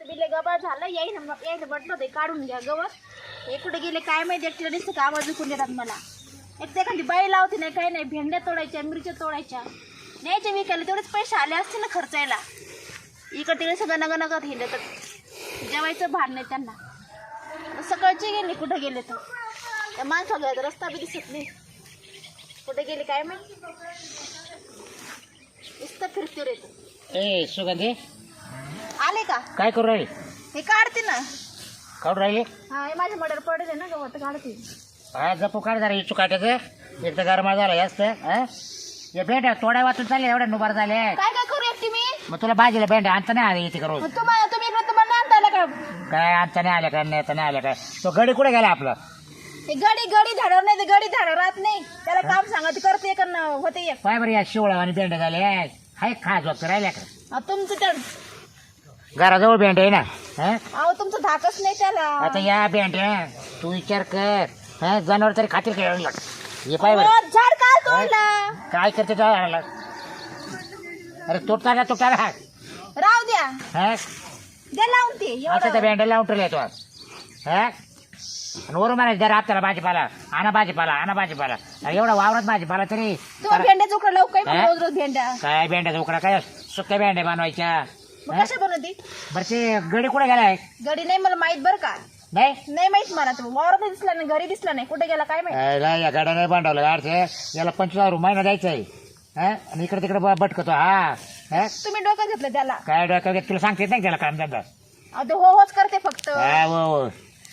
बिले गबा झालं. येईन यायला म्हटलं ते काढून घ्या गवत. हे कुठे गेले काय माहिती एकटीला दिसतं का आवाज विकून देतात मला. एक ते एखादी बाई लावते नाही काही नाही भेंड्या तोडायच्या मिरच्या तोडायच्या. न्यायच्या विकायला तेवढेच पैसे आले असते ना खर्चायला. इकडे तिकडे सगळं नग नगत तर जेवायचं भार नाही त्यांना. सकाळचे गेले कुठं गेले तर? त्या माणसा घरात रस्ता बी दिसत नाही. कुठे गेले काय माहिती? नुसतं फिरते रे. ए सुगंधी. आले का? काय करू राहिले? हे काढते ना. काढून राहिले? हा हे माझ्या मडर पडले ना गवत काढते. हा जपू काढ जरा इच्छू काटायचं. एक तर गरमा झाला जास्त हा? हे भेंड्या तोड्या वाचून चालले एवढ्या नुबार झाले काय काय करू एकटी मी मग तुला भाजीला भेंड्या आणता नाही आले इथे करून. मग तुम्हाला तुम्ही इकडे तुम्हाला नाही आणता आलं का? काय आणता नाही आल्या काय नाही नाही आल्या काय तो गडी कुठे गेला आपलं? ते गडी गडी झाडावर नाही ते गडी झाडावर राहत नाही. त्याला काम सांगा ते करते एक अन होते एक पाय बरं या शिवळा आणि भेंड्या झाले हाय खा झोप राहिल्या का? अहो, तुमचं तर घराजवळ भेंड्या आहे ना हा? अहो तुमचं धाकच नाही त्याला. आता या भेंड्या तू विचार कर हा? जनावर तरी खातील काय हे पाय बरं. अहो, झाड काय तोडला. काय करते तो? झाडाला? अरे तुटता ना तुटता ना राहू द्या. हा? द्या लावून ते आता त्या एवढं. भेंड्या लावून ठेवल्या तो हा? आणि वरून म्हणायचं जरा आपल्याला भाजीपाला आणा भाजीपाला आणा भाजीपाला. अरे एवढा वावरात भाजीपाला तरी. तुम्हाला भेंड्या चुकडं लावू काय हा? रोज रोज भेंड्या? काय भेंड्या उकडा काय सुक्या भेंड्या बनवायच्या? मग? कशा बनवते बरं ते गडी कुठे गेलाय? गडी नाही मला माहीत बरं का. नाही? नाही माहीत मला तो वावरात दिसला नाही घरी दिसला नाही. कुठे गेला काय माहीत? या गाड्या नाही बांधवलं गाडचे याला पंचवीस हजार महिना द्यायचा आहे हा? आणि इकडे तिकडे ब- भटकतो. हा? हा? तुम्ही डोकं घेतलं त्याला? काय डोक्यात घेत तुला सांगते नाही त्याला काम धंदा? अहो, ते हो होच करते फक्त. हा हो हो.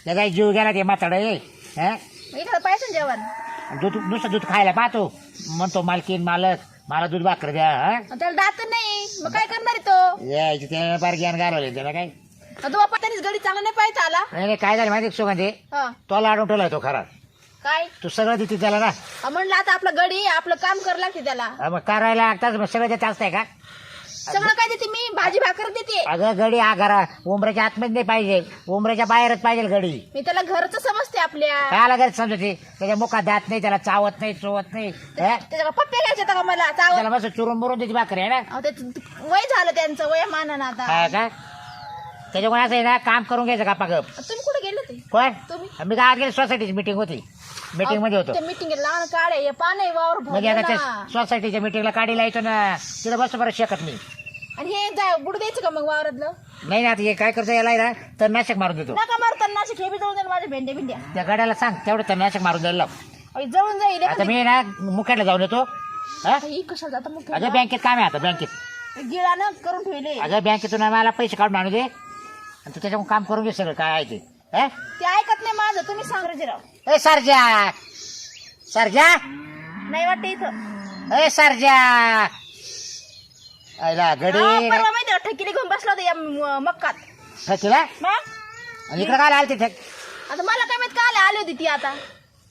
त्याचा जीव गेला ते म्हाताडं आहे हा? एखादं पाहिजे ना जेवण? दूध नुसतं दूध खायला पाहतो. म्हणतो मालकीन मालक. मला दूध भाकर द्या हा? त्याला दात नाही. मग काय करणार आहे तो? यायची त्याने फार ज्ञान घालवले त्याला काय? तो बाप्पा त्यांनीच गडी चांगला नाही पाहिजे आला नाही नाही काय झालं माहिती आहे का सुगंधी? हा. तो लाडून ठेवलाय तो खरा. काय? तू सगळं देते त्याला ना. म्हणलं आता आपलं गडी आपलं काम करावं लागते त्याला. हा, मग करायला लागताच मग सगळं देत असतंय का? सगळं काय देते मी? भाजी भाकर देते. अगं गडी हा घरा उमऱ्याच्या आतमध्ये नाही पाहिजे. उमऱ्याच्या बाहेरच पाहिजे गडी मी त्याला घरच समजते आपल्या. काय लागत समजते? त्याच्या मुखात दात नाही त्याला चावत नाही चोवत नाही हा? त्याच्या पप्पे घ्यायचे का मला चावत. त्याला मस्त चुरून बुरून त्याची भाकरी आहे ना? अहो, वय झालं त्यांचं वय मानानं आता. हा का? त्याच्यामुळे असं आहे ना काम करून घ्यायचं का पागप तुम्ही कुठे गेले ते कोण? तुम्ही? मी काय गेले सोसायटीची मीटिंग होती. मीटिंगमध्ये होतो. मीटिंग लहान काढे हे पान वावर म्हणजे भरलं आता त्या ना. सोसायटीच्या मीटिंगला काढी लायचो ना तिथं बस बरं शकत मी. आणि हे जाय बुड द्यायचं का मग वावरातलं? नाही ना आता हे काय करतो याला आहे ना तर नाशक मारून देतो. नका मारताना असे खेबी जळून जाईल माझ्या भेंड्या भेंड्या त्या गाड्याला सांग तेवढं तर नाशक मारून द्यायला लाव. अहो, जळून जाईल आता मी ना मुख्याला जाऊन येतो. हा? ही कशाला जाता मग अगं बँकेत काम आहे आता बँकेत. गिळानं करून ठेवले. अगं बँकेतून मला पैसे काढून आणू दे. आणि तू त्याच्याकडून काम करून घे सगळं काय आहे ते. हा? ते ऐकत नाही माझं. तुम्ही सांग राव ए सरजा. सरजा? नाही वाटत इथं. ए सरजा. आयला गडी अहो, परवा माहिती ठकीला घेऊन बसला होता या म- मक्कात. ठकीला? मग? आणि इकडे काय आलते ठक आता मला काय माहीत का आली होती ती आता.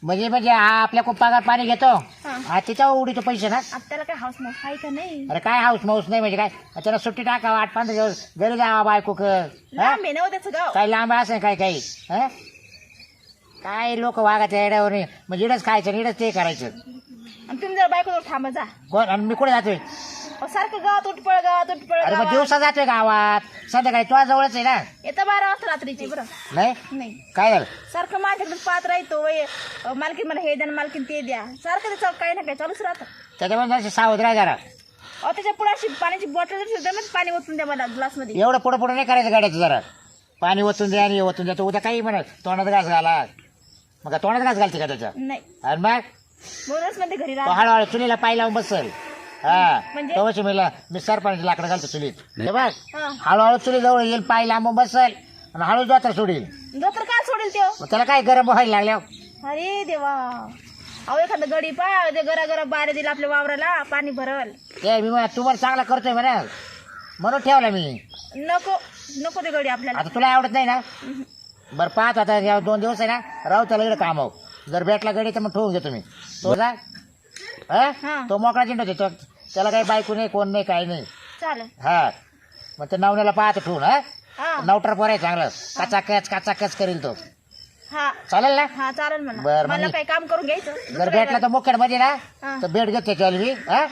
म्हणजे म्हणजे हा आपल्या खूप पगार पाणी घेतो. हा. उडीतो पैसे ना. आता त्याला काय हाऊस मग आहे का नाही? अरे काय हाऊस माऊस नाही म्हणजे काय? त्याला सुट्टी टाकावं आठ पंधरा दिवस घरी जावा बायको क हा? लांब आहे ना हो त्याचं गाव. काय लांब असं काही काही? हा? काय लोक वागायचं येड्यावर. म्हणजे इडच खायचं आणि इडच ते करायचं. आणि तुम्ही जरा बायको थांबा जा. कोण? आणि मी कुठे जातोय? अहो, सारखं गावात उठपळ गावात उठपळ अरे मग गावात. दिवसा जातोय गावात. संध्याकाळी तुझ्या जवळच आहे ना? येतं बारा वाजता रात्रीची. बरं. नाही? नाही. काय झालं? सारखं माझ्याकडे पाहत राहतो वय. मालकीन मला हे द्या आणि मालकीन ते द्या. सारखं त्याचं काही ना काही चालूच राहतं. त्याच्यामुळे जराशी सावध राहा जरा. अहो त्याच्या पुढे अशी पाण्याची बॉटल जर सुद्धा ना पाणी ओतून द्या मला ग्लासमध्ये एवढं पुढं पुढं नाही करायचं गाड्याचं जरा. पाणी ओतून द्या आणि हे ओतून द्या. तो उद्या काही म्हणत तोंडात घास घाला. मग काय तोंडात घास घालते का त्याच्या? नाही. आणि मग? म्हणूनच म्हणते घरी तो राहा हळूहळू चुलीला पाय लावून बसल. हा. म्हणजे? तवच मीला मी सरपंच लाकडं घालतो चुलीत. हे बघ हा. हळूहळू चुली जवळ येईल पाय लांबून बसल आणि हळू जोतर सोडील. धोतर काय सोडेल त्यो? मग त्याला काय गरम व्हायला लागल्या अरे देवा. अहो एखादं गडी पा ते गरा गरा बारे दिला आपल्या वावराला पाणी भरल. ते मी म्हणा तुम्हाला चांगला करतोय म्हणा. म्हणून ठेवला मी. नको नको ते गडी आपल्याला. आता तुला आवडत नाही ना? बरं पाहत आता या दोन दिवस आहे ना राहू त्याला इकडे काम जर भेटला गडी तर मग ठेवून घेतो मी. तो जा. हा? हा. तो मोकळा चिंट होते तो त्याला काही बायको नाही कोण नाही काही नाही. चालेल. हा. मग ते नवण्याला पाहतो ठेवून हा? हा. नवटर पोर आहे चांगलं. काचाकच काचाकच करील तो. हा. चालेल ना? हा चालेल मला बरं, मला काही काम करून घ्यायचं. जर दुसरं भेटला तर मुखेडमध्ये ना हा. तर भेट घेत त्याच्यावर मी हा?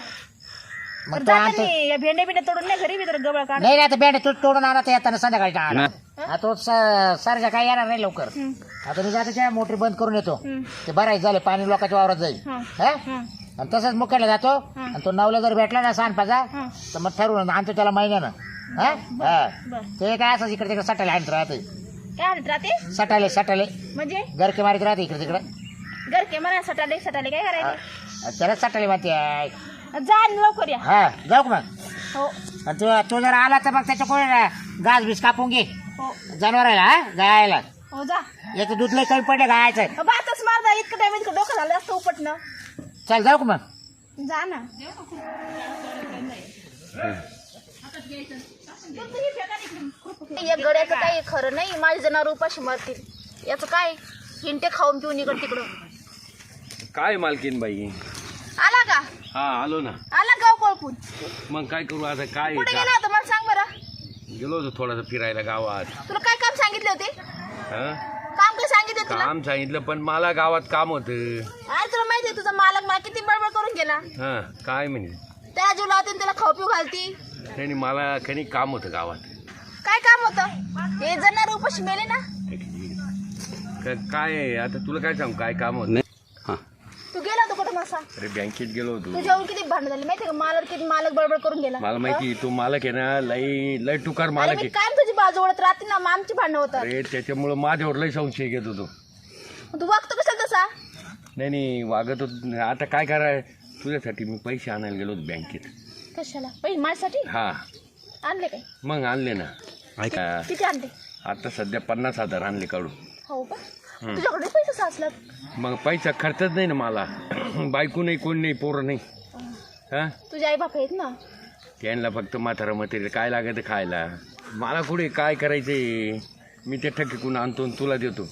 मग तर तो आणतो. मी, या भेंड्या बिंड्या तोडून नाही घरी बितर गवळ काढ नाही आता बँड तू तोडून आणा ते येताना संध्याकाळी टाळा हा? तो सरजा काय येणार नाही लवकर. आता मी जातो त्या मोटर बंद करून येतो. ते बरायच झाले पाणी लोकांच्या वावरात जाईल. हं. हा? हं. आणि तसंच मुक्याला जातो. हं. आणि तो नवला जर भेटला ना सांडपाचा हं. तर मग ठरवून आणतो त्याला महिन्यानं. हा? हा. बर. ते काय असं इकडे तिकडे सटाले आणत राहते. काय म्हणत राहते? सटाले सटाले म्हणजे? गरके मारित राहते इकडे तिकडे. घर के म्हणा सटाले सटाले काय करायचं? त्याला सटाले म्हणते आहे. जा आणि लवकर या. हा जाऊ का मग? हो. आणि तू तू जर आला तर मग त्याच्या कोण गाज बीस कापून घे. हो. जनावराला हा गायला. हो जा. याचं दूध लय कमी पडलं गायचं. बातच मारता इतकं इतकं डोकं झालं असतं उपटणं. चल जाऊ का मग? जा ना. या गड्याचं काही खरं नाही माझे जनावर उपाशी मरतील. याचं काय? हिंटे खाऊन पिऊन इकडं तिकडं. काय मालकीन बाई? आला का? हा आलो ना. आला गाव कोळपून? मग काय करू आता? काय कुठे गेला होता? मला सांग बरं. गेलो होतो थोडासा फिरायला गावात. तुला काय काम सांगितले होते? हं? काम सांगितले तुला काम सांगितलं पण मला गावात काम होतं. अरे तुला माहिती तुझा मालक मला किती बडबड करून गेला. हा काय म्हणे? त्याला जीव लावते आणि त्याला खाऊ पिऊ घालती. नाही नाही, मला काही काम होतं गावात. काय काम होतं? हे जनावर उपाशी मेले ना. क- काय आता तुला काय सांगू काय काम होतं? होता कुठं मासा? अरे बँकेत गेलो होतो. तुझ्यावर किती भांडण झाली माहिती का? मालक किती मालक बडबड करून गेला. मला माहिती तो मालक आहे ना लई लई टुकार अरे मालक मी आहे. काय तुझी बाजू ओढत राहते ना मग आमची भांडणं होतात. अरे त्याच्यामुळं माझ्यावर लई संशय घेत होतो. तू वागतो कसा तसा? नाही नाही वागत होत आता काय कराय? तुझ्यासाठी मी पैसे आणायला गेलो होतो बँकेत. कशाला? माझ्यासाठी? हा. आणले काय? मग आणले ना. ऐका किती आणले? आता सध्या पन्नास हजार आणले काढून. हो का? तुझ्याकडे पैसे मग पैसा खर्चच नाही ना मला. बायको नाही कोण नाही पोरं नाही. हा? तुझे आई बाप आहेत ना? त्यांना फक्त म्हातारा मटेरियल काय लागतं खायला? मला कुठे काय करायचंय? मी ते ठकीकून आणतो आणि तुला देतो.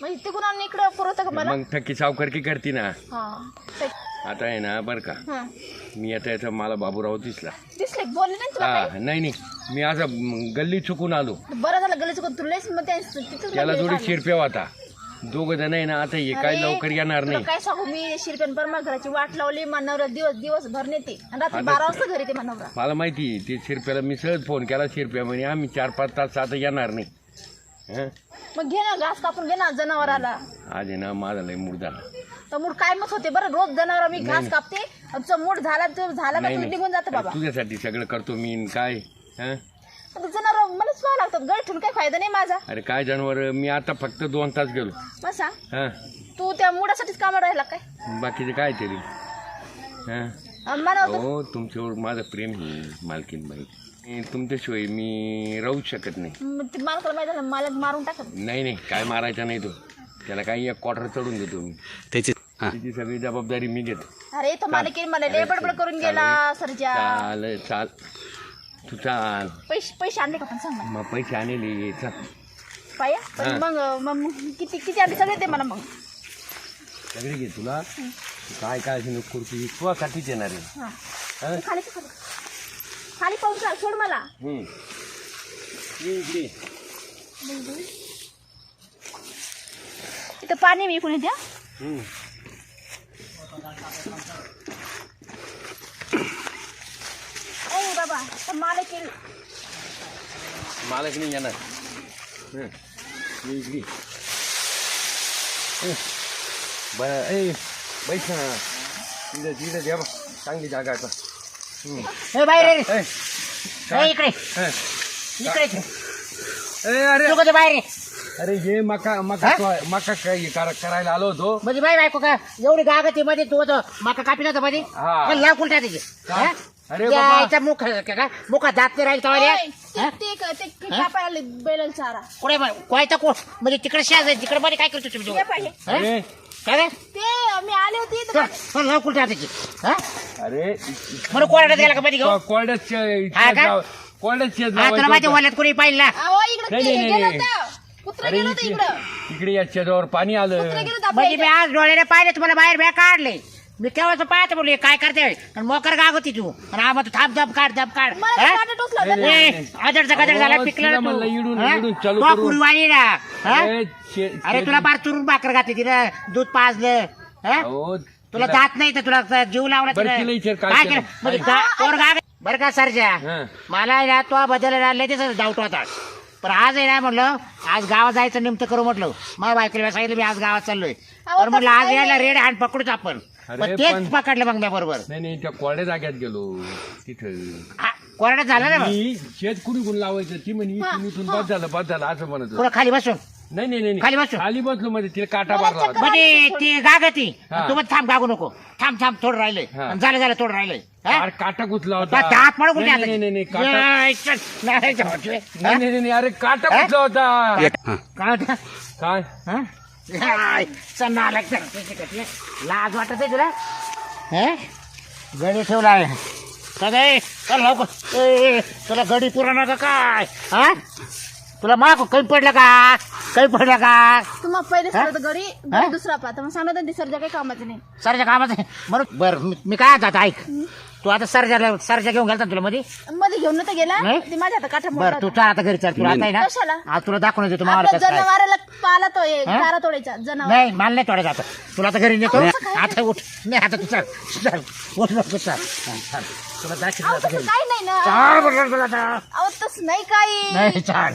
म्हणजे तिकडून आणून इकडं पुरवतं का मला? मग ठक्की सावकारकी करते ना. हा. ते- आता आहे ना बरं का. हा. मी आता याचा मला बाबूराव दिसला. दिसले बोलले नाही तुला हा नाही नाही. मी असं म, गल्ली चुकून आलो? बरं झालं गलीच तुलाच मग तिथंच त्याला बघितलं थोडी. शिरप्या होता. दोघ जण आहे ना आता हे काय अरे, लवकर येणार तुला नाही. काय सांगू मी शिरपेन पर घराची वाट लावली मानवरा दिवस दिवस भर नेते. आणि रात्री बारा वाजता घरी ते मानवरा मला माहिती ते शिरप्याला मी सहज फोन केला शिरप्या म्हणे आम्ही चार पाच तास आता येणार नाही. हं? मग घे ना घास कापून घे ना जनावराला आज आहे ना माझा लय मूड झाला. तर मूड काय मत होते बरं रोज जनावर मी घास कापते आणि तुझा मूड झाला तर झाला का नाही तू नाही. निघून जातं बाबा. तुझ्यासाठी सगळं करतो मी काय? हं? पाहावं लागतात. गळ ठेवून काही फायदा नाही माझा. अरे काय जनावर मी आता फक्त दोन तास गेलो. मग सांग. हा. तू त्या मुडासाठीच कामाला राहिला काय? बाकीचे काय तरी. हं? मला होतं हो तुमच्यावर माझं प्रेम ही मालकीन बाई. मी तुमच्याशिवाय मी राहू शकत नाही. ते मालकाला माहिती झालं मला मारून टाकत नाही नाही काय मारायचा नाही तो. त्याला काही एक क्वार्टर चढून देतो मी. त्याची हा. तिची सगळी जबाबदारी मी घेतो. अरे तो मालकीन मला लय बडबड करून गेला सरजा. चाल चाल तू चाल पैसे पैसे आणले का पण सांग मला मग पैसे आणले चाल. पाया? पण मग मग किती किती आणले? सगळे ते मला मग. सगळे घे तुला. तू काय काय अशी खुर्ची तुझ्यासाठीच येणार आहे. हा. हं? खाली खाली? खाली पाहून चाल सोड मला. हम्म. ये इकडे. इथं पाणी मी इकडून द्या. हम्म. बाबा तर मालक येईल मालक नाही येणार हं. ये इकडे हं. बरं ए बैठ ना तिथं तिथं द्या बा चांगली जागा आहे आता हं. बाहेर ये रे. ए, ए, इकडे हं. इकडे ए, अरे तू कधी बाहेर ये. अरे हे मका मका तो- मका काय करा- करायला आलो होतो म्हणजे बाई बायको का एवढी गागती मध्ये तू होतो माका कापी नव्हतं मध्ये हा. लाव कुलटा? हा? अरे बाबा. मुख का मुखात दात नाही राहील तवाले ओय, ते ते ते ते कापायला आले बैलाला चारा कुठे कोयता को म्हणजे तिकडे शेज आहे तिकडे मध्ये काय करतो तुम्ही हा? अरे. काय रे? ते मी आले होते तर चल, चल, लाव कुलटा तिची हा? अरे. म्हणून कोरड्यात गेला का मध्ये घेऊ कोरड्याच हा का? कोरड्याच हा तुला माहिती वल्यात कोणी पाहिलं ना? अहो इकडे नाही, ते नाही, गेलं नाही. होतं. कुत्रा अरे गेलं होतं इकडे इकडं. इकडे या शेजावर पाणी आलं. कुत्रा गेलं होतं आपल्या म्हणजे मी इकडं. आज डोळ्याने पाहिले तुम्हाला बाहेर बॅग काढले. मी तेव्हाच पाहते बोलले काय करते आणि मोकर गाग होती तू आणि आम्हाला तू थाप दब काढ दब काढ मला हा? गजर झाला अहो, पिकला तिला ना म्हणलं तू इडून-? इडून चालू तो करून. कुरवाणी ना हा? अरे, शे- अरे शे- तुला फार चुरून भाकर घातली तिला दूध पाजलं हा? अहो, तुला जात नाही तर तुला जीव लावला बरं. तिला विचार काय केलं? म्हणजे गा- पोर गा- बरं का सरजा हा. मला आहे ना तो बदल त्याचा डाऊट होता पण आज आहे ना म्हटलं आज गावात जायचं निमित्त करू म्हटलं मग बायकोला सांगितलं मी आज गावात चाललोय अहो, तर म्हटलं तसं आज यायला. रेड हँड पकडूच आपण तेच पकडलं मग मी बरोबर नाही नाही त्या कोरड्या जाग्यात गेलो तिथं हा, कोरड्यात झालं ना मग मी शेत कुणी कुणी लावायचं ती म्हणे इथून इथून बस झालं बस झालं असं म्हणत होती. पुढं खाली बसून नाही नाही नाही खाली नाही. बसू. खाली बसलो मध्ये तिला काटा मारला होता. म्हणजे ती हा. तू पण थांब गागू नको थांब थांब थोडं राहिलंय हा. आणि झालं झालं थोडं राहिलंय हा? अरे काटा कुचला होता बा, दात पडू कुठे नाही आता? नाही नाही नाही, काटा नाही, चल, नाही, जाऊ दे. नाही नाही नाही, अरे काटा हा? कुचला होता काय होतं? काय हा? लाज वाटत आहे तुला? हे? गडी ठेवला आहे. सगळे चल लवकर. ए, तुला गडी पुराणा का काय? हा? तुला माग काही पडलं का? काही पडलं का? तुम्हाला पहिले हा? घरी हा? घरी दुसरा पाहता. मग सांगत होते सरजा काही कामाचं नाही. सरच्या कामाचं. म्हणून बर मी मी काय आता ऐक. तू आता सरजाला सरजा घेऊन गेलता ना तुला मध्ये घेऊन नव्हता गेला? नाही? ते माझ्या हातात काठा बर तू चाल आता घरी चाल तुला आता आहे ना? कशाला? आज तुला दाखवून देतो मावाला आपल्या कसं काय. जनावराला पाला तो आहे, हा? चारा तोडायचा जनावर. नाही मला नाही तोडायचं आता. तुला आता घरी नेतो. असं काय? आता उठ. नाही आता तू चाल. चाल. उठ नको चाल. हा, चाल. तुला दाखवतो अहो आता तसं घरी. काही नाही ना. चाल बोललो तुला आता. अहो तसं नाही काही. नाही चाल.